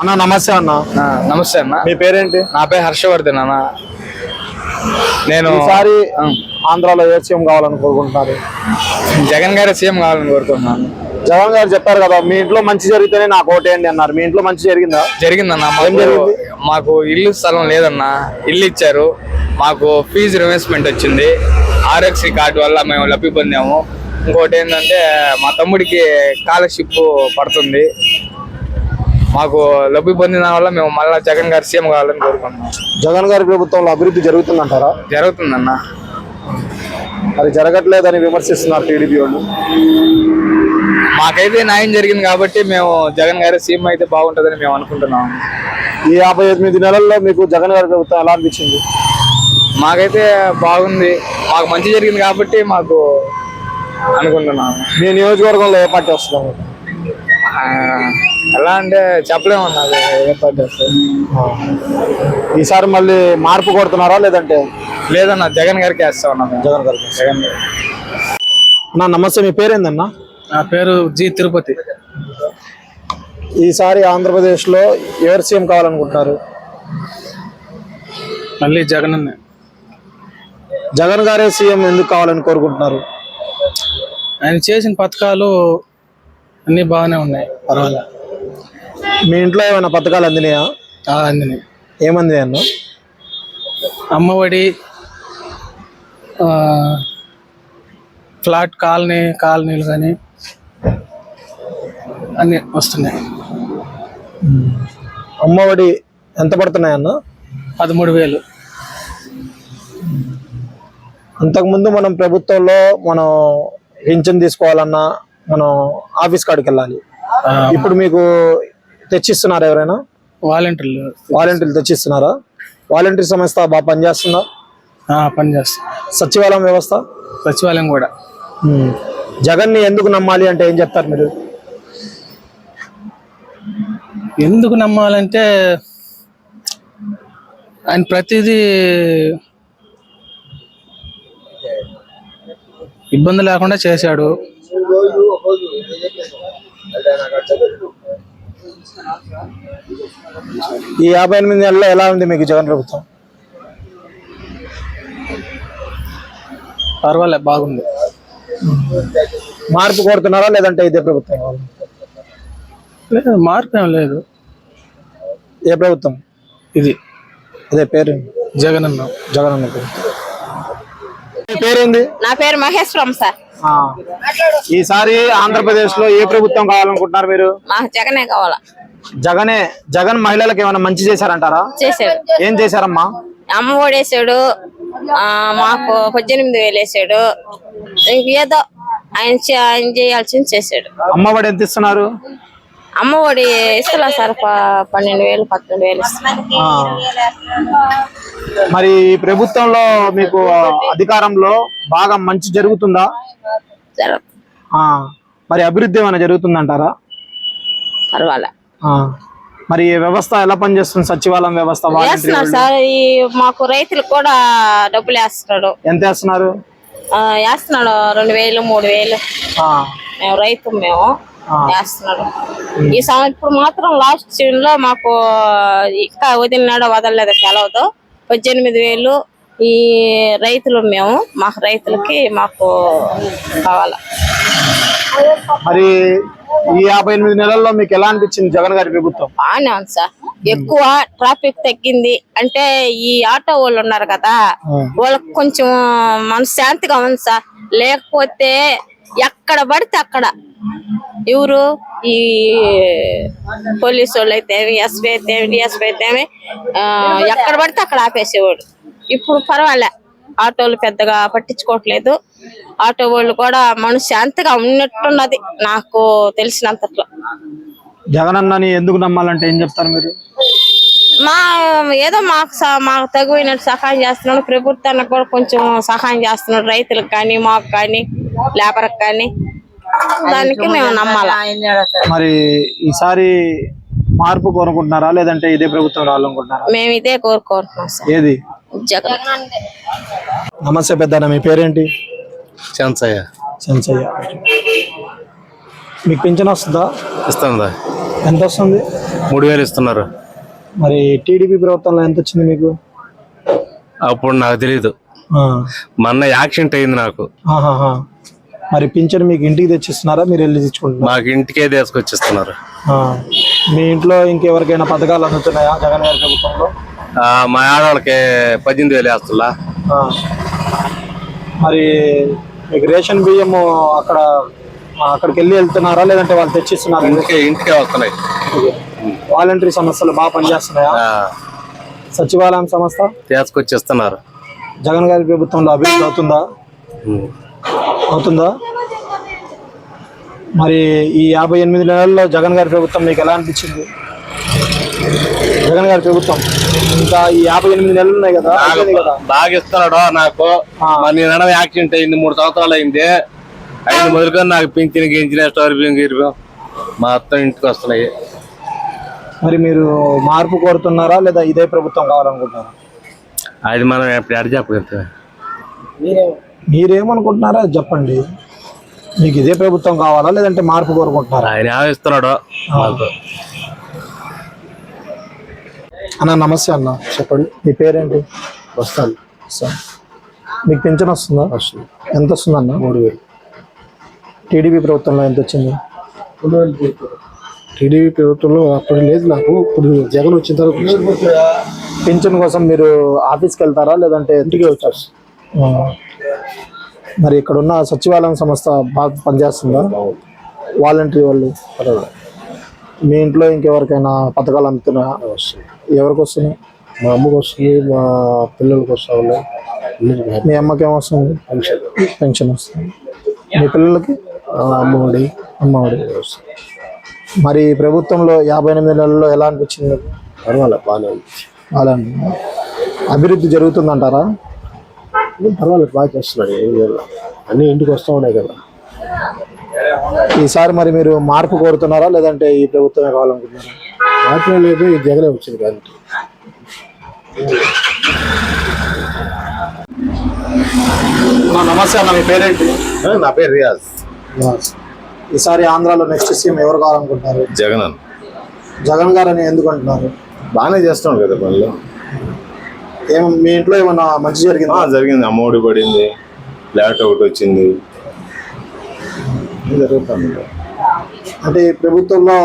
అన్న నమస్తే అన్న. నమస్తే అన్న. మీ పేరేంటి? నా పేరు హర్షవర్ధన్ అన్న. నేను ఈసారి ఆంధ్రాలో ఏ సీఎం కావాలని కోరుకుంటున్నారు? జగన్ గారి సీఎం కావాలని కోరుకుంటున్నాను జగన్ గారు చెప్పారు కదా మీ ఇంట్లో మంచి జరిగితేనే నాకు ఓటేయండి అన్నారు. మీ ఇంట్లో మంచి జరిగిందా? జరిగిందన్న మాకు ఇల్లు స్థలం లేదన్న. ఇల్లు ఇచ్చారు. మాకు ఫీజు రిమేస్మెంట్ వచ్చింది. ఆర్ఎక్సీ కార్డు వల్ల మేము లబ్ధి పొందాము. ఇంకోటి ఏంటంటే మా తమ్ముడికి స్కాలర్షిప్ పడుతుంది. మాకు లబ్ధి పొందిన వల్ల మేము మళ్ళీ జగన్ గారి సీఎం కావాలని కోరుకుంటున్నాం. జగన్ గారి ప్రభుత్వంలో అభివృద్ధి జరుగుతుందంటారా? జరుగుతుందన్న. మరి జరగట్లేదని విమర్శిస్తున్నారు టీడీపీ వాళ్ళు. మాకైతే న్యాయం జరిగింది కాబట్టి మేము జగన్ గారి సీఎం అయితే బాగుంటుందని మేము అనుకుంటున్నాం. ఈ యాభై ఎనిమిది నెలల్లో మీకు జగన్ గారి ప్రభుత్వం ఎలా అనిపించింది? మాకైతే బాగుంది. మాకు మంచి జరిగింది కాబట్టి మాకు అనుకుంటున్నాం. మీ నియోజకవర్గంలో ఏ పార్టీ వస్తుంది? ఆ, ఎలా అంటే చెప్పలేము నాకు ఏ పార్టీ వస్తుంది ఈసారి మళ్ళీ మార్పు కొడుతున్నారా లేదంటే? లేదన్న జగన్ గారికి వేస్తా ఉన్నాం మేము. జగన్ గారికి జగన్ గారు అన్న నమస్తే మీ పేరేందన్నా? నా పేరు జి తిరుపతి. ఈసారి ఆంధ్రప్రదేశ్లో ఎవరు సీఎం కావాలనుకుంటున్నారు? మళ్ళీ జగన్ అన్న. జగన్ గారే సీఎం ఎందుకు కావాలని కోరుకుంటున్నారు? ఆయన చేసిన పథకాలు అన్నీ బాగానే ఉన్నాయి. పర్వాలే మీ ఇంట్లో ఏమైనా పథకాలు అందినాయా? అందినాయి. ఏమంది అన్న? అమ్మఒడి ఫ్లాట్ కాలనీ కాలనీలు కానీ అన్నీ వస్తున్నాయి. అమ్మఒడి ఎంత పడుతున్నాయన్న పదమూడు వేలు. అంతకుముందు మనం ప్రభుత్వంలో మనం పింఛన్ తీసుకోవాలన్నా మనం ఆఫీస్ కాడికి వెళ్ళాలి. ఇప్పుడు మీకు తెచ్చిస్తున్నారా ఎవరైనా? వాలంటీర్లు. వాలంటీర్లు తెచ్చిస్తున్నారా? వాలంటీర్ సంస్థ బాగా పనిచేస్తుందా? పనిచేస్తాం సచివాలయం వ్యవస్థ? సచివాలయం కూడా. ఉమ్. జగన్ని ఎందుకు నమ్మాలి అంటే ఏం చెప్తారు మీరు? ఎందుకు నమ్మాలంటే ఆయన ప్రతిదీ ఇబ్బంది లేకుండా చేశాడు. ఈ యాభై ఎనిమిది నెలల్లో ఎలా ఉంది మీకు జగన్ ప్రభుత్వం? పర్వాలే బాగుంది. మార్పు కోరుతున్నారా లేదంటే ఇదే ప్రభుత్వం? లేదు మార్పు ఏం లేదు. ఏ ప్రభుత్వం? ఇది. అదే పేరు. జగన్ అన్న జగన్ పేరేంది? నా పేరు మహేశ్వరం సార్. ఆ. ఈసారి ఆంధ్రప్రదేశ్లో ఏ ప్రభుత్వం కావాలనుకుంటున్నారు మీరు? జగనే కావాలా. జగనే జగన్ మహిళలకు ఏమైనా మంచి చేశారంటారా? చేశాడు ఏం చేశారమ్మా? అమ్మ ఓడేసాడు ఆ, మాకు పద్దెనిమిది వేలు వేసాడు. ఇంకేదో ఆయన ఆయన చేయాల్సింది చేశాడు. అమ్మఒడి ఎంత ఇస్తున్నారు? అమ్మ ఒడి ఇస్తలే సార్ పన్నెండు వేలు పదకొండు వేలు. మరి ప్రభుత్వంలో మీకు అధికారంలో బాగా మంచి జరుగుతుందా. మరి అభివృద్ధి ఏమైనా జరుగుతుందంటారా? పర్వాలే. మరి ఈ వ్యవస్థ ఎలా పనిచేస్తుంది? సచివాలయం వ్యవస్థ సార్. ఈ మాకు రైతులకు కూడా డబ్బులు వేస్తున్నాడు ఎంత వేస్తున్నారు? ఆ, వేస్తున్నాడు రెండు వేలు మూడు వేలు. మేము రైతు మేము. వేస్తున్నాడు ఈ సంవత్సరం ఇప్పుడు మాత్రం లాస్ట్ సీజన్లో మాకు ఇంకా వదిలినాడో వదలలేదో తెలవదు పద్దెనిమిది వేలు ఈ రైతులు మేము మాకు రైతులకి మాకు కావాలా. మరి ఈ యాభై ఎనిమిది నెలల్లో మీకు ఎలా అనిపించింది జగన్ గారి ప్రభుత్వం? బాగానే ఉంది సార్. ఎక్కువ ట్రాఫిక్ తగ్గింది. అంటే ఈ ఆటో వాళ్ళు ఉన్నారు కదా వాళ్ళకి కొంచెం మనశ్శాంతిగా ఉంది సార్. లేకపోతే ఎక్కడ పడితే అక్కడ. ఎవరు? ఈ పోలీసు వాళ్ళు అయితే ఎస్బీ అయితే డిఎస్బీ అయితే ఎక్కడ పడితే అక్కడ ఆపేసేవాడు ఇప్పుడు పర్వాలే. ఆటోలు పెద్దగా పట్టించుకోవట్లేదు. ఆటో వాళ్ళు కూడా మనశ్శాంతిగా ఉన్నట్టున్నది నాకు తెలిసినంతట్లో. జగన్ అన్నని ఎందుకు నమ్మాలంటే ఏం చెప్తారు మీరు? మా ఏదో మాకు మాకు తగునట్టు సహాయం చేస్తున్నాడు. ప్రభుత్వానికి కూడా కొంచెం సహాయం చేస్తున్నాడు. రైతులకు కానీ మాకు కానీ లేబర్కి కానీ. దానికి మేము నమ్మాలా? మరి ఈసారి మార్పు కోరుకుంటున్నారా? లేదంటే ఇదే ప్రభుత్వం రావాలనుకుంటున్నారా? మేము ఇదే కోరుకుంటున్నాం సార్. ఏది? జగన్. నమస్తే పెద్దన్న మీ పేరేంటి? చెంచయ్య. సెన్సయ్య మీకు పింఛన్ వస్తుందా? ఇస్తుందా? ఎంత వస్తుంది? మూడు వేలు ఇస్తున్నారు. మరి టీడీపీ ప్రభుత్వంలో ఎంత వచ్చింది మీకు? అప్పుడు నాకు తెలియదు ఆ. మొన్న యాక్సిడెంట్ అయింది నాకు. మరి పింఛన్ మీకు ఇంటికి తెచ్చిస్తున్నారా? మీరు వెళ్ళి తెచ్చుకుంటున్నారా? మాకు ఇంటికే తీసుకొచ్చిస్తున్నారు. మీ ఇంట్లో ఇంకెవరికైనా పథకాలు అందుతున్నాయా జగన్ గారి ప్రభుత్వంలో? మా ఆడవాళ్ళకి పద్దెనిమిది వేలు వేస్తున్నా. మరి మీకు రేషన్ బియ్యం అక్కడ అక్కడికి వెళ్ళి వెళ్తున్నారా? లేదంటే వాళ్ళు తెచ్చిస్తున్నారా? ఇంటికే ఇంటికే వస్తున్నాయి. వాలంటరీ సంస్థలు బాగా పనిచేస్తున్నాయా? సచివాలయం సంస్థ? తీసుకొచ్చిస్తున్నారు. జగన్ గారి ప్రభుత్వంలో అభివృద్ధి అవుతుందా. అవుతుందా? మరి ఈ యాభై ఎనిమిది నెలల్లో జగన్ గారి ప్రభుత్వం మీకు ఎలా అనిపించింది? జగన్ గారి ప్రభుత్వం. ఇంకా ఈ యాభై ఎనిమిది నెలలు ఉన్నాయి కదా బాగా ఇస్తున్నాడు నాకు. నడవ యాక్సిడెంట్ అయింది మూడు సంవత్సరాలు అయింది. ఐదు మొదలుకొని నాకు పింఛన్ గించిన స్టోర్ బియ్యం గిరిపోయాం మొత్తం ఇంటికి వస్తున్నాయి. మరి మీరు మార్పు కోరుతున్నారా లేదా ఇదే ప్రభుత్వం కావాలనుకుంటున్నారా? అది మనం ఎప్పుడు ఎడ చెప్పగలుగుతాం? మీరేమనుకుంటున్నారా అది చెప్పండి. మీకు ఇదే ప్రభుత్వం కావాలా లేదంటే మార్పు కోరుకుంటున్నారా? ఆయన ఏమో ఇస్తున్నాడు మాకు అన్న నమస్తే అన్న. చెప్పండి. మీ పేరేంటి? వస్తాను. మీకు పింఛన్ వస్తుందా? వస్తుంది. ఎంత వస్తుంది అన్న మూడు వేలు. టీడీపీ ప్రభుత్వంలో ఎంత వచ్చింది? టీడీపీ ప్రభుత్వంలో అప్పుడు లేదు నాకు. ఇప్పుడు జగన్ వచ్చిన తర్వాత పింఛన్ కోసం మీరు ఆఫీస్కి వెళ్తారా? లేదంటే ఇంటికి వచ్చారు మరి ఇక్కడ ఉన్న సచివాలయం సంస్థ బాగా పనిచేస్తుందా? వాలంటరీ వాళ్ళు? మీ ఇంట్లో ఇంకెవరికైనా పథకాలు అందుతున్నాయా? ఎవరికి వస్తున్నాయి? మా అమ్మకి వస్తుంది మా పిల్లలకి వస్తా ఉన్నాయి. మీ అమ్మకి ఏమొస్తుంది పెన్షన్. వస్తుంది. మీ పిల్లలకి? అమ్మఒడి. అమ్మఒడి మరి ఈ ప్రభుత్వంలో యాభై ఎనిమిది నెలల్లో ఎలా అనిపించింది? పర్వాలేదు బాగానే అలా అనిపించిందా? అభివృద్ధి జరుగుతుందంటారా? పర్వాలేదు బాగా చేస్తున్నాడు అన్ని ఇంటికి వస్తా ఉన్నాయి కదా. ఈసారి మరి మీరు మార్పు కోరుతున్నారా? లేదంటే ఈ ప్రభుత్వమే కావాలనుకుంటున్నారా? మాత్రం లేదు ఈ జగనే వచ్చింది అన్న, నమస్తే అన్న మీ పేరేంటి? నా పేరు రియాజ్. ఈసారి ఆంధ్రాలో నెక్స్ట్ సీఎం ఎవరు కావాలనుకుంటున్నారు? జగన్ అన్న. జగన్ గారు అని ఎందుకు అంటున్నారు? బాగానే చేస్తున్నాడు కదా పనులు. ఏం మీ ఇంట్లో ఏమన్నా మంచి జరిగిందా? జరిగింది. అమ్మఒడి పడింది ఫ్లాట్ ఒకటి వచ్చింది. జరుగుతుంది. అంటే ప్రభుత్వంలో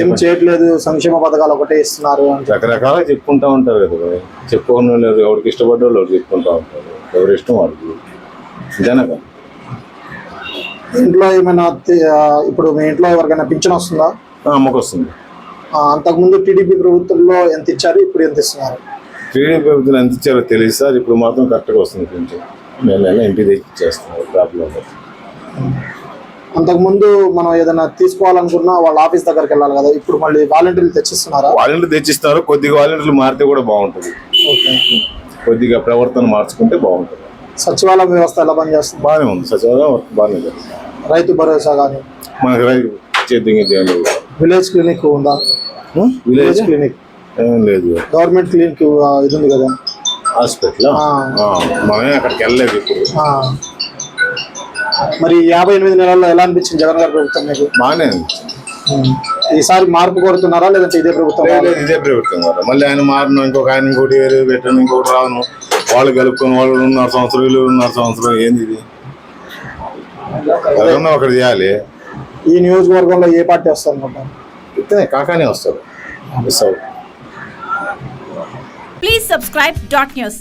ఏం చేయట్లేదు సంక్షేమ పథకాలు ఒకటే ఇస్తున్నారు అంటే రకరకాలుగా చెప్పుకుంటా ఉంటారు కదా. చెప్పుకోని లేదు ఎవరికి ఇష్టపడ్డ వాళ్ళు చెప్పుకుంటా ఉంటారు. ఎవరి ఇష్టం వాళ్ళకి. జనక ఇంట్లో ఏమైనా ఇప్పుడు మీ ఇంట్లో ఎవరికైనా పింఛన్ వస్తుందా? అమ్మకు వస్తుంది అంతకుముందు టీడీపీ ప్రభుత్వంలో ఎంత ఇచ్చారు ఇప్పుడు ఎంత ఇస్తున్నారు? టీడీ ప్రభుత్వం ఎంత ఇచ్చారో తెలియదు సార్. ఇప్పుడు మాత్రం కరెక్ట్గా వస్తుంది నేను నెల ఇంటికి తెచ్చి ఇచ్చేస్తున్నాను ప్రాబ్లం. అంతకుముందు మనం ఏదైనా తీసుకోవాలనుకున్నా వాళ్ళ ఆఫీస్ దగ్గరికి వెళ్ళాలి కదా. ఇప్పుడు మళ్ళీ వాలంటీర్లు తెచ్చిస్తున్నారా? వాలంటీర్లు తెచ్చిస్తారు. కొద్దిగా వాలంటీర్లు మారితే కూడా బాగుంటుంది. ఓకే. కొద్దిగా ప్రవర్తన మార్చుకుంటే బాగుంటుంది. సచివాలయం వ్యవస్థ ఎలా పనిచేస్తుంది? బాగానే ఉంది. సచివాలయం బాగానే రైతు భరోసా కానీ మనకి రైతు విలేజ్ క్లినిక్ ఉందా? విలేజ్? క్లినిక్. లేదు. గవర్నమెంట్ క్లినిక్ ఇది ఉంది కదా? హాస్పిటల్. మనమే అక్కడికి వెళ్ళలేదు ఇప్పుడు. మరి యాభై ఎనిమిది నెలల్లో ఎలా అనిపించింది జగన్ గారి ప్రభుత్వం మీకు? బాగానే. ఈసారి మార్పు కోరుతున్నారా లేదంటే ఇదే ప్రభుత్వం ఇదే ప్రభుత్వం కదా. మళ్ళీ ఆయన మారిన ఇంకొక ఆయన ఇంకోటి వేరే పెట్టాను ఇంకోటి రాను. వాళ్ళు కలుపుకొని వాళ్ళు రెండున్నర సంవత్సరం వీళ్ళు రెండున్నర సంవత్సరం. ఏంది ఇది? ఒకటి చేయాలి. ఈ నియోజకవర్గంలో ఏ పార్టీ వస్తుంది అనుకుంటారు ఇతనే కాకానే వస్తారు Please subscribe dot news.